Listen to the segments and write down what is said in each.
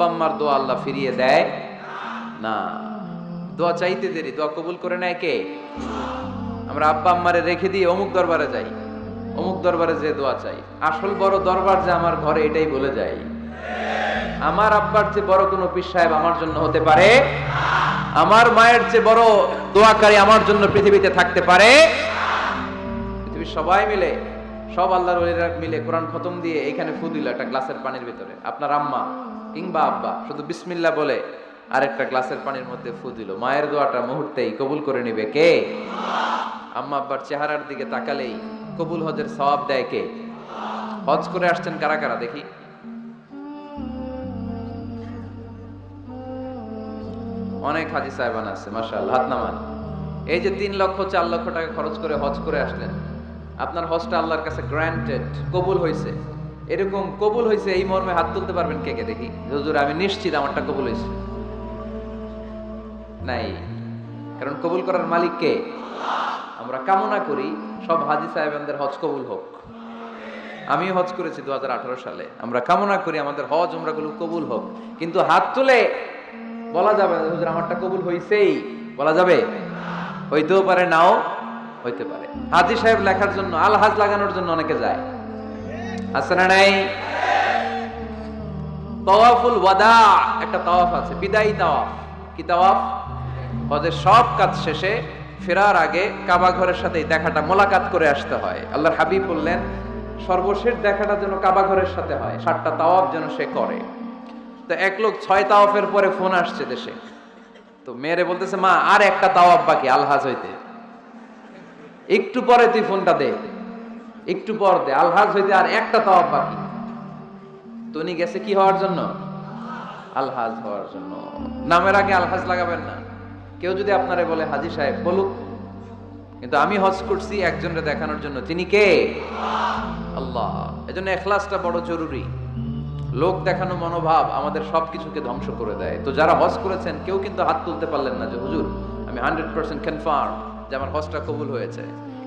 আব্বা আম্মার দোয়া আল্লাহ ফিরিয়ে দেয়? না। দোয়া চাইতে দেরি, দোয়া কবুল করে নেয় কে? আমরা আব্বা আম্মারে রেখে দিয়ে অমুক দরবারে যাই। অমুক দরবারে যে দোয়া চাই। আসল বড় দরবার যে আমার ঘরে এটাই বলে যাই আমার আব্বার চেয়ে বড় কোনো পীর সাহেব আমার জন্য হতে পারে? আমার মায়ের চেয়ে বড় দোয়াকারী আমার জন্য পৃথিবীতে থাকতে পারে? পৃথিবীর সবাই মিলে সব আল্লাহর ওলিরা মিলে কোরআন খতম দিয়ে এখানে ফু দিল একটা গ্লাসের পানির ভিতরে। আপনার আম্মা কিংবা আব্বা, শুধু বিসমিল্লা বলে আরেকটা গ্লাসের পানির মধ্যে ফু দিল। মায়ের দোয়াটা মুহূর্তেই কবুল করে নিবে কে? আম্মা আব্বার চেহারার দিকে তাকালেই কবুল হজের সওয়াব দেয় কে? হজ করে আসছেন কারা কারা দেখি? অনেক হাজি সাহেবান আছে, মাশাআল্লাহ, হাত নামান। এই যে তিন লক্ষ, চার লক্ষ টাকা খরচ করে হজ করে আসলেন। আপনার হজটা আল্লাহর কাছে গ্রান্টেড কবুল হয়েছে। এরকম কবুল হয়েছে, এই মর্মে হাত তুলতে পারবেন কে কে দেখি? হুজুর, আমি নিশ্চিত আমারটা কবুল হয়েছে। নাই। কারণ কবুল করার মালিক কে? আমরা কামনা করি সব হাজি সাহেবদের হজ কবুল হোক। আমি হজ করেছি দু হাজার আঠারো সালে। আমরা কামনা করি আমাদের হজ উমরাগুলো কবুল হোক। কিন্তু হাত তুলে বলা যাবে হুজুর, আমারটা কবুল হইছেই। বলা যাবে? হইতেও পারে, নাও হইতে পারে। হাজি সাহেব লেখার জন্য আল হাজ লাগানোর জন্য অনেকে যায়। আছে না নাই? তাওয়াফুল ওয়াদা, একটা তাওয়াফ আছে, বিদায়ী তাওয়াফ। কি তাওয়াফ? হজের সব কাজ শেষে ফেরার আগে কাবা ঘরের সাথে দেখাটা, মোলাকাত করে আসতে হয়। আল্লাহর হাবিব বললেন, সর্বশেষ দেখাটা যেন কাবা ঘরের সাথে হয়, সাতটা তাওয়াফ যেন সে করে। তো এক লোক ছয় তাওয়াফের পরে ফোন আসছে দেশে। তো মেয়েরে বলতেছে, মা, আর একটা তাওয়াফ বাকি, আলহাজ হইতে। একটু পরে তুই ফোনটা দে। একটু পর দে। আলহাজ হইতে আর একটা তাওয়াফ বাকি। তো গেছে কি হওয়ার জন্য? আলহাজ হওয়ার জন্য। নামের আগে আলহাজ লাগাবেন না। কেউ যদি আপনারে বলে, হাজি সাহেব, বলুক। কিন্তু আমি হজ করছি একজনকে দেখানোর জন্য। তিনি কে? আল্লাহ। এজন্য এখলাসটা বড় জরুরি। লোক দেখানো মনোভাব আমাদের সবকিছুকে ধ্বংস করে দেয়। তো যারা হজ করেছেন, কেউ কিন্তু হাত তুলতে পারলেন না যে, হুজুর, আমি হান্ড্রেড পার্সেন্ট কনফার্ম যে আমার হজটা কবুল হয়েছে।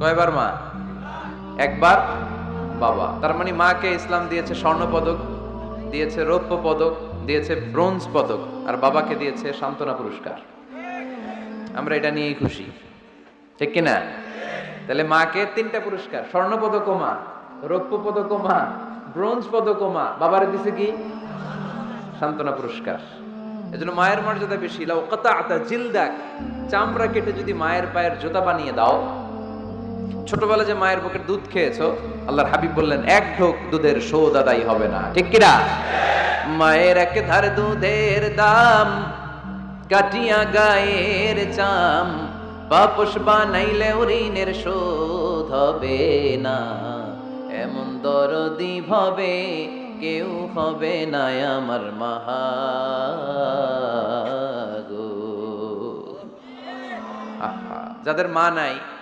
কয়বার মা? একবার? বাবা। তার মানে মাকে ইসলাম দিয়েছে স্বর্ণ পদক, দিয়েছে রৌপ্য পদক, দিয়েছে ব্রোঞ্জ পদক, আর বাবাকে দিয়েছে সান্ত্বনা পুরস্কার। আমরা এটা নিয়েই খুশি। ঠিক কিনা? তাহলে মাকে তিনটা পুরস্কার, স্বর্ণ পদক মা, রৌপ্য পদক মা, ব্রোঞ্জ পদক মা। বাবার দিছে কি? সান্ত্বনা পুরস্কার। এজন্য মায়ের মর্যাদা বেশি। কতা আতা জিলদাক, চামড়া কেটে যদি মায়ের পায়ের জুতা বানিয়ে দাও ছোটবেলা যে মায়ের বুকের দুধ খেয়েছো, আল্লাহর হাবিব বললেন, এক ঢোক দুধের শোধ আদায় হবে না। ঠিক কিনা মায়ের এক ধার দুধের দাম, কাটিয়া গায়ের চাম, বাপস বানাইলে ঋণের শোধ হবে না। এমন দরদি ভাবে কেউ হবে না আমার আহা, যাদের মা নাই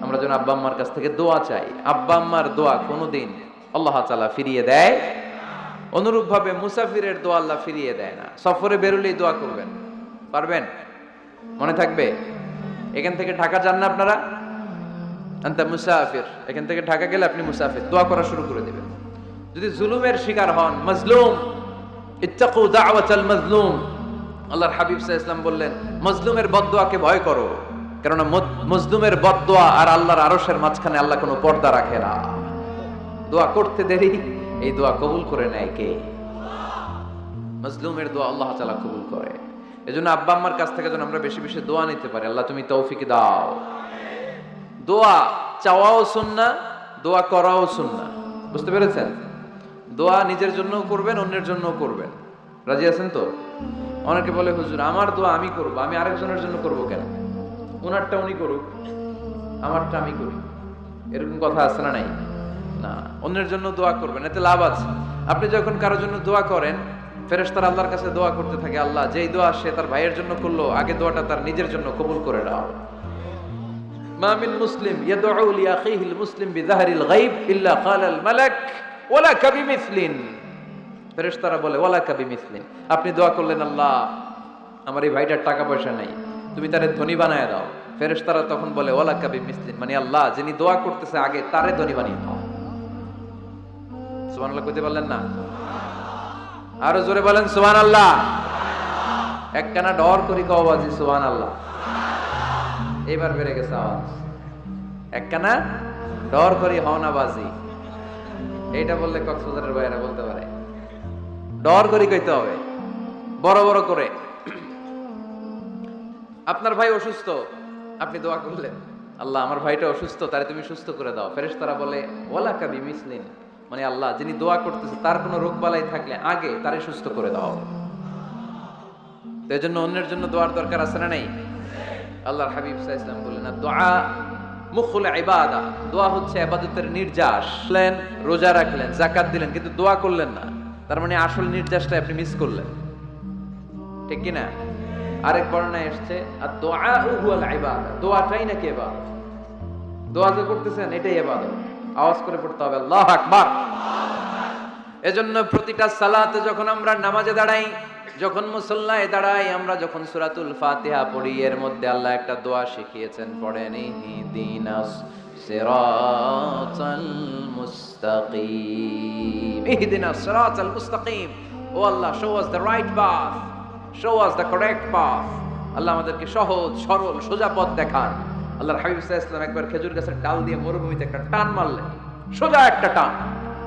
আমরা যেন আব্বা আম্মার কাছ থেকে দোয়া চাই। আব্বা আম্মার দোয়া কোনোদিন আল্লাহ তাআলা ফিরিয়ে দেয় অনুরূপ ভাবে মুসাফিরের দোয়া আল্লাহ ফিরিয়ে দেয় না। সফরে বেরোলেই দোয়া করবেন। পারবেন? মনে থাকবে? এখান থেকে ঢাকা যান না আপনারা? আন্তা মুসাফির। এখান থেকে ঢাকা গেলে আপনি মুসাফির। দোয়া করা শুরু করে দেবেন। যদি জুলুমের শিকার হন, মজলুম। দাওয়াতাল মজলুম। আল্লাহর হাবিব আলাইহি ইসলাম বললেন, মজলুমের বদদোয়াকে ভয় করো। কেননা মজ- মজলুমের বদদোয়া আর আল্লাহর আরশের মাঝখানে আল্লাহ কোনো পর্দা রাখে না। দোয়া করতে দেরি, এই দোয়া কবুল করে নেয় কে? মজলুমের দোয়া আল্লাহ তাআলা কবুল করে। এজন্য আব্বা আম্মার কাছ থেকে যেন আমরা বেশি বেশি দোয়া নিতে পারি। আল্লাহ তুমি তৌফিক দাও। দোয়া চাওয়াও সুন্না দোয়া করাও সুন্না বুঝতে পেরেছেন? দোয়া নিজের জন্যও করবেন, অন্যের জন্যও করবেন। রাজি আছেন তো? অনেকে বলে, হুজুর, আমার দোয়া আমি করব, আমি আরেকজনের জন্য করব কেন? ওনারটা উনি করুক, আমারটা আমি করি। এরকম কথা আছে না নাই? না, অন্যের জন্য দোয়া করবেন, এতে লাভ আছে। আপনি যখন কারোর জন্য দোয়া করেন, ফেরেশতারা আল্লাহর কাছে দোয়া করতে থাকে, আল্লাহ যেই দোয়া সে তার ভাইয়ের জন্য করল, আগে দোয়াটা তার নিজের জন্য কবুল করে নাও। মামিন মুসলিম ইয়াদউ লি আখিহিল মুসলিম বিযাহরিল গায়ব ইল্লা ক্বালাল মালাক ওয়ালা কাবিমিসলিন ফেরেশতারা বলে ওয়ালা কাবিমিসলিন আপনি দোয়া করলেন, আল্লাহ, আমার এই ভাইটার টাকা পয়সা নাই। তুমি তারে ধনী বানায় দাও। ফেরেশতারা তখন বলে, ওয়ালাকা বিমিসলিন মানে আল্লাহ, যিনি দোয়া করতেছে আগে, তারে ধনী বানিয়ে দাও। সুমান আল্লাহ কইতে পারলেন না? আরও জোরে বলেন, সুবহানাল্লাহ। একখানা ডর করি কওয়াজি সুবহানাল্লাহ। এবার বেড়ে গেছে আওয়াজ। একখানা ডর করি হওনা বাজি। এইটা বললে কক্সবাজারের বাইরে বলতে পারে। ডর করি কইতে হবে। বড় বড় করে। আপনার ভাই অসুস্থ, আপনি দোয়া করলেন। আল্লাহ, আমার ভাইটা অসুস্থ, তারে তুমি সুস্থ করে দাও। ফেরেশ তারা বলে ওলা কাবি মিসলিন মানে আল্লাহ, যিনি দোয়া করতেছে, তার কোনো রোগ বালাই থাকলে আগে তারে সুস্থ করে দাও। এই জন্য অন্যের জন্য দোয়ার দরকার আছে না নেই? আল্লাহর হাবিব আলাইহি ওয়াসাল্লাম বললেন দোয়া মুখুল ইবাদা। দোয়া হচ্ছে ইবাদতের নির্যাস। রোজা রাখলেন, যাকাত দিলেন, কিন্তু দোয়া করলেন না। তার মানে আসল নির্যাসটা আপনি মিস করলেন। ঠিক কি না আরেক বর্ণায় এসেছে, আর দোয়া হুয়াল ইবাদা দোয়াটাই নাকি ইবাদত দোয়া যে করতেছেন, এটাই ইবাদত আওয়াজ করে পড়তে হবে, আল্লাহু আকবার এজন্য প্রতিটা সালাতে যখন আমরা নামাজে দাঁড়াই, যখন মুসল্লায় দাঁড়াই, আমরা যখন সুরাতুল ফাতিহা পড়ি, এর মধ্যে আল্লাহ একটা দোয়া শিখিয়েছেন, পড়েন ইহদিনাস সিরাতাল মুস্তাকিম ইহদিনাস সিরাতাল মুস্তাকিম ও Allah show us the right path show us the correct path Allah আমাদেরকে সহজ, সরল, সোজা পথ দেখান। আল্লাহর হাবিব ওয়াসাল্লাম একবার খেজুর গাছের ডাল দিয়ে মরুভূমিতে একটা টান মারলেন। সোজা একটা টান।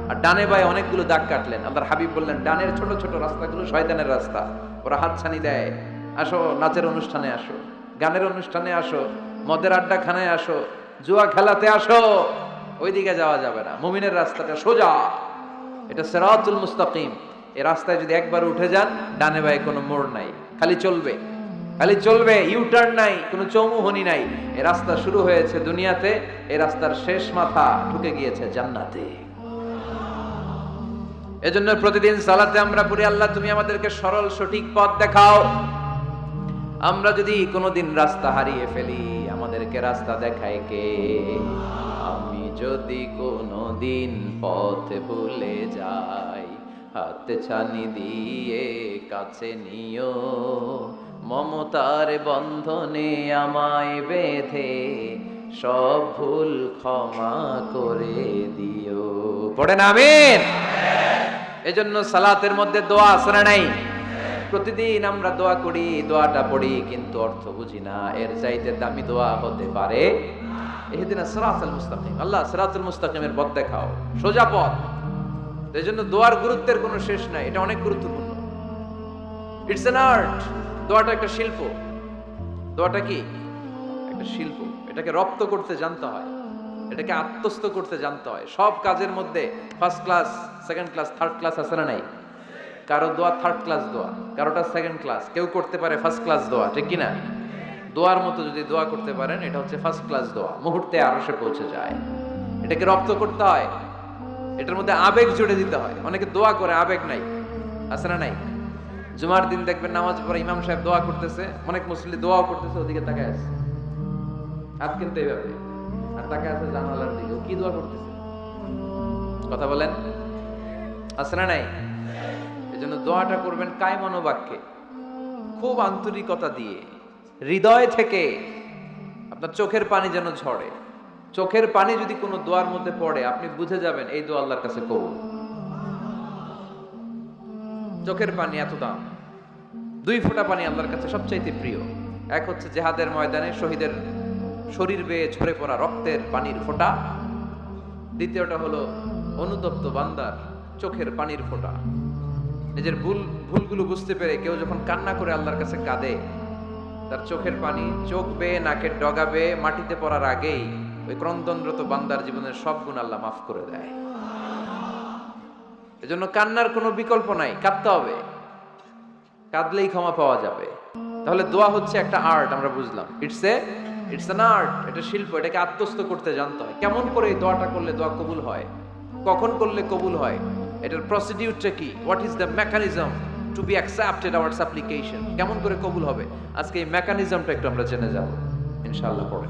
আর ডানে বায়ে অনেকগুলো দাগ কাটলেন। আল্লাহর হাবিব বললেন, ডানের ছোট ছোট রাস্তাগুলো শয়তানের রাস্তা। ওরা হাতছানি দেয়। আসো, নাচের অনুষ্ঠানে আসো। গানের অনুষ্ঠানে আসো। মদের আড্ডা খানায় আসো। জুয়া খেলাতে আসো। ওইদিকে যাওয়া যাবে না। মুমিনের রাস্তাটা সোজা। এটা সেরাতুল মুস্তাকিম। এই রাস্তায় যদি একবার উঠে যান, ডানে বায়ে কোনো মোড় নাই। খালি চলবে। খালি চলবে ইউ টার্ন নাই, কোনো চৌমুহনি নাই। এ রাস্তা শুরু হয়েছে দুনিয়াতে, এ রাস্তার শেষ মাথা ঢুকে গিয়েছে জান্নাতে। এজন্য প্রতিদিন সালাতে আমরা পড়ি, আল্লাহ, তুমি আমাদেরকে সরল, সঠিক পথ দেখাও। আমরা যদি কোনোদিন রাস্তা হারিয়ে ফেলি, আমাদেরকে রাস্তা দেখায় কে? আমি যদি কোনোদিন পথ ভুলে যাই হাতে ছানি দিয়ে কাছে নিও। মমতার বন্ধনে আমায় বেঁধে সব ভুল ক্ষমা করে দিও। পড়েন আমিন। এজন্য সালাতের মধ্যে দোয়া না নাই? প্রতিদিন আমরা দোয়া করি, দোয়াটা পড়ি, কিন্তু অর্থ বুঝি না। এর চাইতে দামি দোয়া হতে পারে এদিন সিরাতুল মুস্তাকিম। আল্লাহ সিরাতুল মুস্তাকিমের পথ দেখাও। সোজা পথ। এই জন্য দোয়ার গুরুত্বের কোনো শেষ নাই, এটা অনেক গুরুত্বপূর্ণ। ইটস এন আর্ট দোয়াটা একটা শিল্প। দোয়াটা কি? একটা শিল্প। এটাকে রপ্ত করতে জানতে হয়। এটাকে আত্মস্থ করতে জানতে হয়। সব কাজের মধ্যে first class second class third class আছে না নাই? কারও দোয়া থার্ড ক্লাস দোয়া, কারোটা সেকেন্ড ক্লাস কেউ করতে পারে ফার্স্ট ক্লাস দোয়া, ঠিক কি না? দোয়ার মতো যদি দোয়া করতে পারেন, এটা হচ্ছে ফার্স্ট ক্লাস দোয়া। মুহূর্তে আরও সে পৌঁছে যায়। এটাকে রপ্ত করতে হয়। এটার মধ্যে আবেগ জুড়ে দিতে হয়। অনেকে দোয়া করে, আবেগ নাই আছে না নাই। জুমার দিন দেখবেন নামাজ পড়ে ইমাম সাহেব দোয়া করতেছে, অনেক মুসলিম দোয়াও করতেছে, ওদিকে তাকায় আছে। হাত কিন্তু এইভাবে। আর তাকায় আছে জানালার দিকে। ও কি দোয়া করতেছে? কথা বলেন। আছে না নাই? এই জন্য দোয়াটা করবেন কায় মনোবাক্যে খুব আন্তরিকতা দিয়ে। হৃদয় থেকে আপনার চোখের পানি যেন ঝরে। চোখের পানি যদি কোনো দোয়ার মধ্যে পড়ে, আপনি বুঝে যাবেন এই দোয়া আল্লাহর কাছে কবুল। চোখের পানি এত দাম। দুই ফোঁটা পানি আল্লাহর কাছে সবচাইতে প্রিয়। এক হচ্ছে জেহাদের ময়দানে শহীদের শরীর বেয়ে ঝরে পড়া রক্তের পানির ফোঁটা। দ্বিতীয়টা হলো অনুতপ্ত বান্দার চোখের পানির ফোঁটা। নিজের ভুল, ভুলগুলো বুঝতে পেরে কেউ যখন কান্না করে আল্লাহর কাছে কাঁদে, তার চোখের পানি চোখ বেয়ে, নাকের ডগা বেয়ে মাটিতে পড়ার আগেই ওই ক্রন্দনরত বান্দার জীবনের সব গুণ আল্লাহ মাফ করে দেয়। এজন্য কান্নার কোনো বিকল্প নাই, কাঁদতে হবে। কাঁদলেই ক্ষমা পাওয়া যাবে। তাহলে দোয়া হচ্ছে একটা আর্ট, আমরা বুঝলাম। It's a it's an art এটা শিল্প, এটাকে আত্মস্থ করতে জানতে হয়। কেমন করে এই দোয়াটা করলে দোয়া কবুল হয়? কখন করলে কবুল হয়? এটার প্রসিডিউরটা কি? What is the mechanism to be accepted our supplication কেমন করে কবুল হবে? আজকে এই মেকানিজমটা একটু আমরা জেনে যাব, ইনশাআল্লাহ পড়ে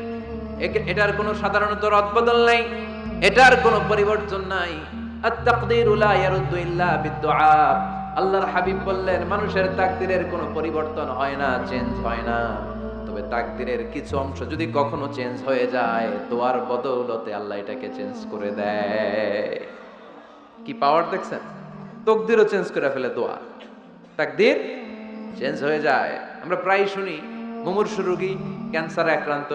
এটার কোনো সাধারণত রদবদল নাই, এটার কোনো পরিবর্তন নাই। আল্লাহর হাবিব বললেন, মানুষের তাকদীরের কোনো পরিবর্তন হয় না, চেঞ্জ হয় না। তবে তাকদীরের কিছু অংশ যদি কখনো চেঞ্জ হয়ে যায়, দোয়ার বদৌলতে আল্লাহ এটাকে চেঞ্জ করে দেয়। কি পাওয়ার দেখছেন? তকদিরও চেঞ্জ করে ফেলে দোয়া। তাকদির চেঞ্জ হয়ে যায়। আমরা প্রায় শুনি, মুমূর্ষু রোগী, ক্যান্সারে আক্রান্ত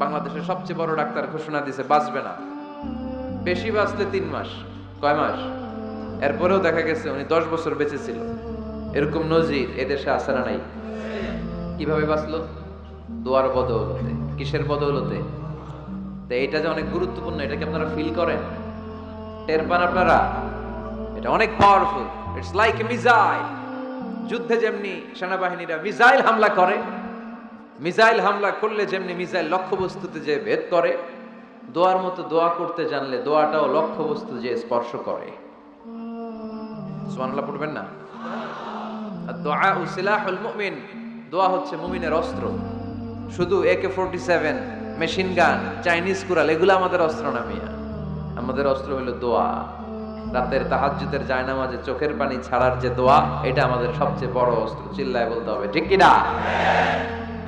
বাংলাদেশের সবচেয়ে বড় ডাক্তার ঘোষণা দিছে, বাঁচবে না। বেশি বাঁচলে তিন মাস, কয় মাস? এরপরেও দেখা গেছে উনি দশ বছর বেঁচে ছিল। এরকম নজির এদেশে আছে না নাই? কীভাবে বাঁচলো? দোয়ার বদৌলতে। কিসের বদৌলতে? তো এটা যে অনেক গুরুত্বপূর্ণ, এটা কি আপনারা ফিল করেন? টের পান আপনারা? এটা অনেক পাওয়ারফুল ইটস লাইক এ যুদ্ধে যেমনি সেনাবাহিনীরা মিসাইল হামলা করে মিসাইল হামলা করলে যেমনি মিসাইল লক্ষ্যবস্তুতে যে ভেদ করে, দোয়ার মতো দোয়া করতে জানলে দোয়াটাও লক্ষ্যবস্তু যে স্পর্শ করে। সুবহানাল্লাহ, পড়বেন না? দোয়া সিলাহুল মুমিন, দোয়া হচ্ছে মুমিনের অস্ত্র। শুধু AK forty seven machine gun Chinese Corel এগুলো আমাদের অস্ত্র না মিয়া। আমাদের অস্ত্র হলো দোয়া। রাতের তাহাজ্জুদের জায়নামাজে চোখের পানি ছাড়ার যে দোয়া, এটা আমাদের সবচেয়ে বড় অস্ত্র, চিল্লায় বলতে হবে, ঠিক কি না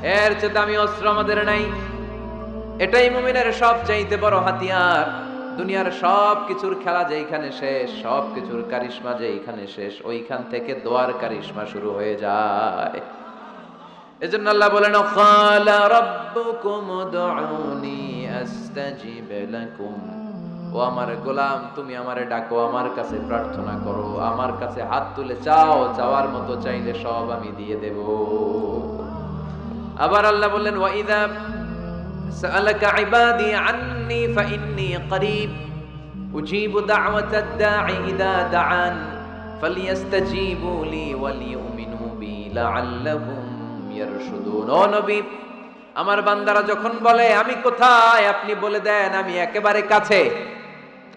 এর চেয়ে দামি অস্ত্র আমাদের নাই। এটাই মুমিনের সব চাইতে বড় হাতিয়ার। দুনিয়ার সব কিছুর খেলা যেইখানে শেষ সব কিছুর কারিশমা যেইখানে শেষ, ওইখান থেকে দোয়ার কারিশমা শুরু হয়ে যায়। এজন্য আল্লাহ বলেন খালা রাব্বুকুম উদউনি আস্তাজিব লাকুম। ও আমার গোলাম, তুমি আমারে ডাকো, আমার কাছে প্রার্থনা করো, আমার কাছে হাত তুলে চাও, চাওয়ার মতো চাইলে সব আমি দিয়ে দেব। আবার আল্লাহ বললেন ওয়াইদা সালাকা ইবাদি আন্নি ফা ইন্নি করিব। উজিবু দাওয়াতাদ দাঈ ইদা দাআন ফালইস্তাজিবু লি ওয়ালইউমিনু বি লাআল্লাহুম ইয়ারশুদুন। আমার বান্দারা যখন বলে, আমি কোথায়? আপনি বলে দেন, আমি একেবারে কাছে।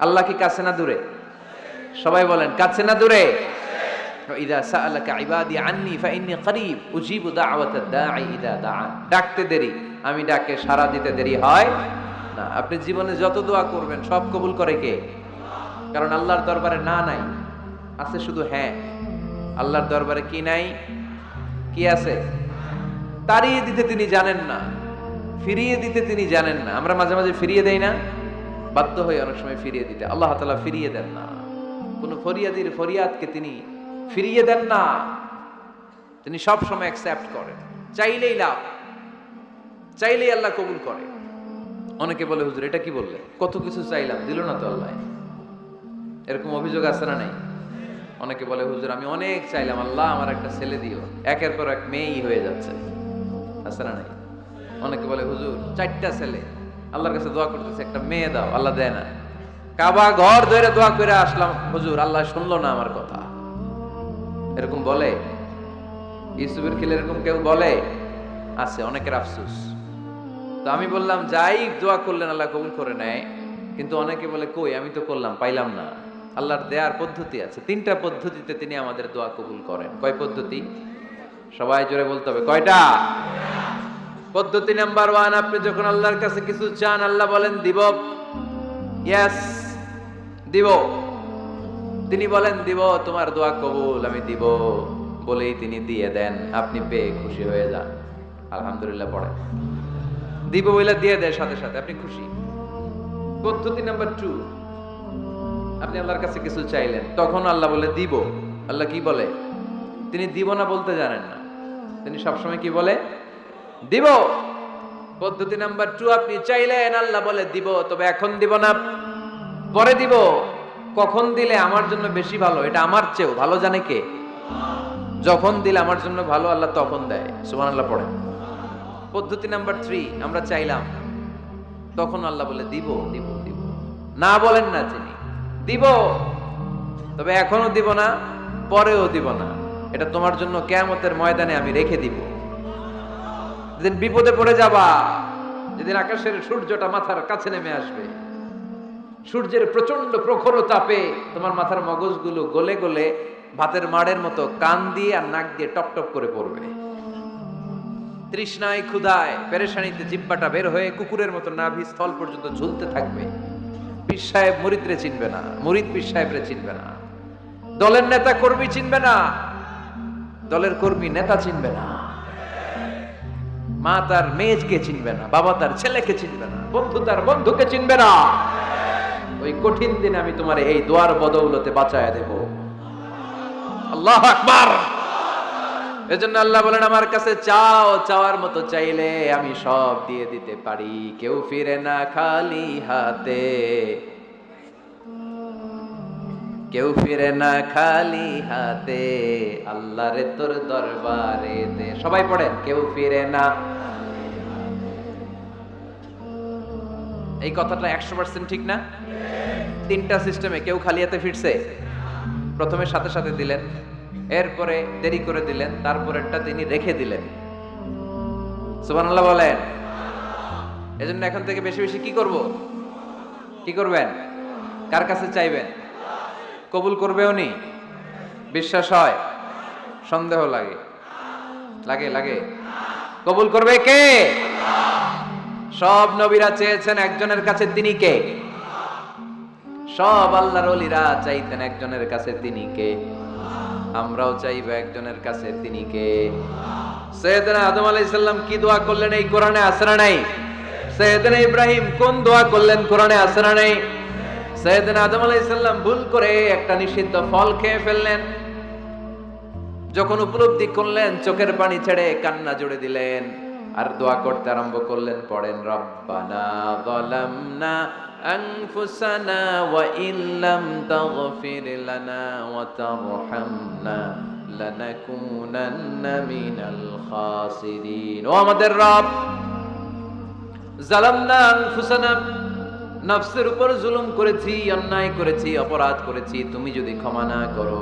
আল্লাহ কি কাছে না দূরে? সবাই বলেন, কাছে না দূরে? ডাকতে দেরি। আমি ডাকে সাড়া দিতে দেরি হয় না। আপনি জীবনে যত দোয়া করবেন, সব কবুল করে কে? কারণ আল্লাহর দরবারে না নাই, আছে শুধু হ্যাঁ। আল্লাহর দরবারে কি নাই? কি আছে? তাড়িয়ে দিতে তিনি জানেন না। ফিরিয়ে দিতে তিনি জানেন না। আমরা মাঝে মাঝে ফিরিয়ে দেই না। বাধ্য হয়ে অনেক সময় ফিরিয়ে দিতে। আল্লাহ তাআলা ফিরিয়ে দেন না। কোন ফরিয়াদির ফরিয়াদকে তিনি ফিরিয়ে দেন না। তিনি সব সময় অ্যাকসেপ্ট করেন। চাইলেই লাভ, চাইলেই আল্লাহ কবুল করে। অনেকে বলে, হুজুর, এটা কি বললে কত কিছু চাইলাম, দিল না তো আল্লাহ। এরকম অভিযোগ আছে না নাই? অনেকে বলে, হুজুর, আমি অনেক চাইলাম, আল্লাহ আমার একটা ছেলে দিও। একের পর এক মেয়েই হয়ে যাচ্ছে। আছে না নাই? অনেকে বলে, হুজুর, চারটা ছেলে, আল্লাহর কাছে দোয়া করতেছে, একটা মেয়ে দাও, আল্লাহ দেয় না। কাবা ঘর ধরে দোয়া করে আসলাম, হুজুর, আল্লাহ শুনলো না আমার কথা। এরকম বলে? ইউসুফের খেলে এরকম কেউ বলে? আছে, অনেকের আফসুস। তো আমি বললাম, যাই, দোয়া করলেন, আল্লাহ কবুল করে নেয়। কিন্তু অনেকে বলে, কই, আমি তো করলাম, পাইলাম না। আল্লাহর দেয়ার পদ্ধতি আছে। তিনটা পদ্ধতিতে তিনি আমাদের দোয়া কবুল করেন। কয় পদ্ধতি? সবাই জোরে বলতে হবে। কয়টা? পদ্ধতি নাম্বার ওয়ান, আপনি যখন আল্লাহর কাছে কিছু চান, আল্লাহ বলেন, দিব। ইয়াস, দিব। তিনি বলেন, দিব, তোমার দোয়া কবুল আমি দিব। বলেই তিনি দিয়ে দেন, আপনি পেয়ে খুশি হয়ে যান। আলহামদুলিল্লাহ পড়ে। দিব বলে দিয়ে দেয় সাথে সাথে, আপনি খুশি। পদ্ধতি নাম্বার টু আপনি আল্লাহর কাছে কিছু চাইলেন, তখন আল্লাহ বলে, দিব। আল্লাহ কি বলে? তিনি দিব না বলতে জানেন না। তিনি সবসময় কি বলে? দিব। পদ্ধতি নাম্বার টু আপনি চাইলেন, আল্লাহ বলে, দিব। তবে এখন দিব না, পরে দিব। কখন দিলে আমার জন্য বেশি ভালো? এটা আমার চেয়েও। ভালো জানে কে? যখন দিলে আমার জন্য ভালো, আল্লাহ তখন দেয়। সুমান আল্লাহ পড়ে পদ্ধতি নাম্বার থ্রি আমরা চাইলাম, তখন আল্লাহ বলে, দিব দিব দিব। না বলেন না তিনি। দিব। তবে এখনও দিব না, পরেও দিব না। এটা তোমার জন্য কেয়ামতের ময়দানে আমি রেখে দিব। যেদিন বিপদে পড়ে যাবা, যেদিন আকাশের সূর্যটা মাথার কাছে নেমে আসবে সূর্যের প্রচণ্ড প্রখর তাপে তোমার মাথার মগজগুলো গলে গলে ভাতের মাড়ের মতো কান দিয়ে আর নাক দিয়ে টপ টপ করে পড়বে। তৃষ্ণায় ক্ষুধায় পেরেশানিতে জিব্বাটা বের হয়ে কুকুরের মতো নাভি স্থল পর্যন্ত ঝুলতে থাকবে। পীর সাহেব চিনবে না মুরিদ পীর সাহেবরে চিনবে না। দলের নেতা কর্মী চিনবে না, দলের কর্মী নেতা চিনবে না। মা তার মেয়েকে চিনবে না, বাবা তার ছেলেকে চিনবে না, বন্ধু তার বন্ধুকে চিনবে না। ওই কঠিন দিনে আমি তোমার এই দোয়ার বদৌলতে বাঁচায় দেব। আল্লাহ আকবার। এজন্য আল্লাহ বলেন, আমার কাছে চাও, চাওয়ার মতো চাইলে আমি সব দিয়ে দিতে পারি। কেউ ফিরে না খালি হাতে। কেউ ফিরে না খালি হাতে। আল্লাহ রে তোর দরবারে সবাই পড়েন, কেউ ফিরে না এই কথাটা একশো পার্সেন্ট ঠিক না? তিনটা সিস্টেমে কেউ খালি হাতে ফিরছে। প্রথমে সাথে সাথে দিলেন, এরপরে দেরি করে দিলেন, তারপরেরটা তিনি রেখে দিলেন। সুবহানাল্লাহ বলেন। এজন্য এখন থেকে বেশি বেশি কি করব? কি করবেন? কার কাছে চাইবেন? কবুল করবে উনি বিশ্বাস হয়? সন্দেহ লাগে। লাগে লাগে। কবুল করবে কে? সব নবীরা চেয়েছেন একজনের কাছে তিনি কে? সব আল্লাহর অলিরা চাইতেন একজনের কাছে তিনি কে? আমরাও চাইব একজনের কাছে তিনি কে? সৈয়দনা আদম আলাইহিস সালাম কি দোয়া করলেন এই কোরআনে না নাই? সৈয়দনা ইব্রাহিম কোন দোয়া করলেন কোরআনে না নাই? সৈয়দনা আদম আলাইহিস সালাম ভুল করে একটা নিষিদ্ধ ফল খেয়ে ফেললেন। যখন উপলব্ধি করলেন, চোখের পানি ছেড়ে কান্না জুড়ে দিলেন। আর দোয়া করতে আরম্ভ করলেন, পড়েন, রব্বানা যালামনা আনফুসানা ওয়া ইল্লাম তাগফির লানা ওয়া তারহামনা লানাকুনান্না ও আমাদের রব জালামনা আনফুসানা, নফসের উপর জুলুম করেছি, অন্যায় করেছি, অপরাধ করেছি, তুমি যদি ক্ষমা না করো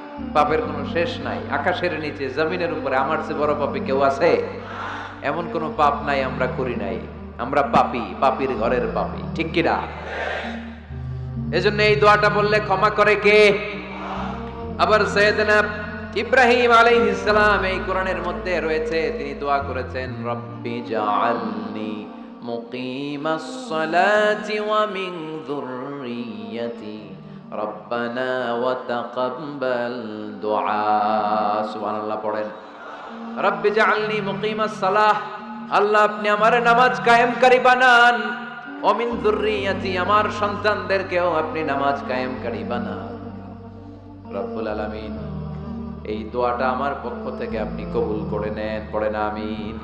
পাপের কোনো শেষ নাই। আকাশের নিচে, জমিনের উপরে, আমার চেয়ে বড় পাপী কেউ আছে? এমন কোনো পাপ নাই আমরা করি নাই। আমরা পাপী, পাপীর ঘরের পাপী। ঠিক কিনা এজন্য এই দোয়াটা বললে ক্ষমা করে কে? আবার সৈয়দনা ইব্রাহিম আলাইহিস সালাম এই কোরআনের মধ্যে রয়েছে, তিনি দোয়া করেছেন, রব্বি জাআলনি মুকিমাস সালাতি ওয়া মিন যুররিয়্যাতি রব্বানা ওয়া তাকাব্বাল দুআ। সুবহানাল্লাহ পড়েন। রব্বি জাআলনি মুকিমাস সালাহ। আল্লাহ, আপনি আমার নামাজ কায়েমকারী বানান। অমিন যুররিয়্যাতি আমার সন্তানদেরকেও আপনি নামাজ কায়েমকারী বানান। রব্বুল আলামিন, এই দোয়াটা আমার পক্ষ থেকে আপনি কবুল করে নেন, পড়েন, আমিন।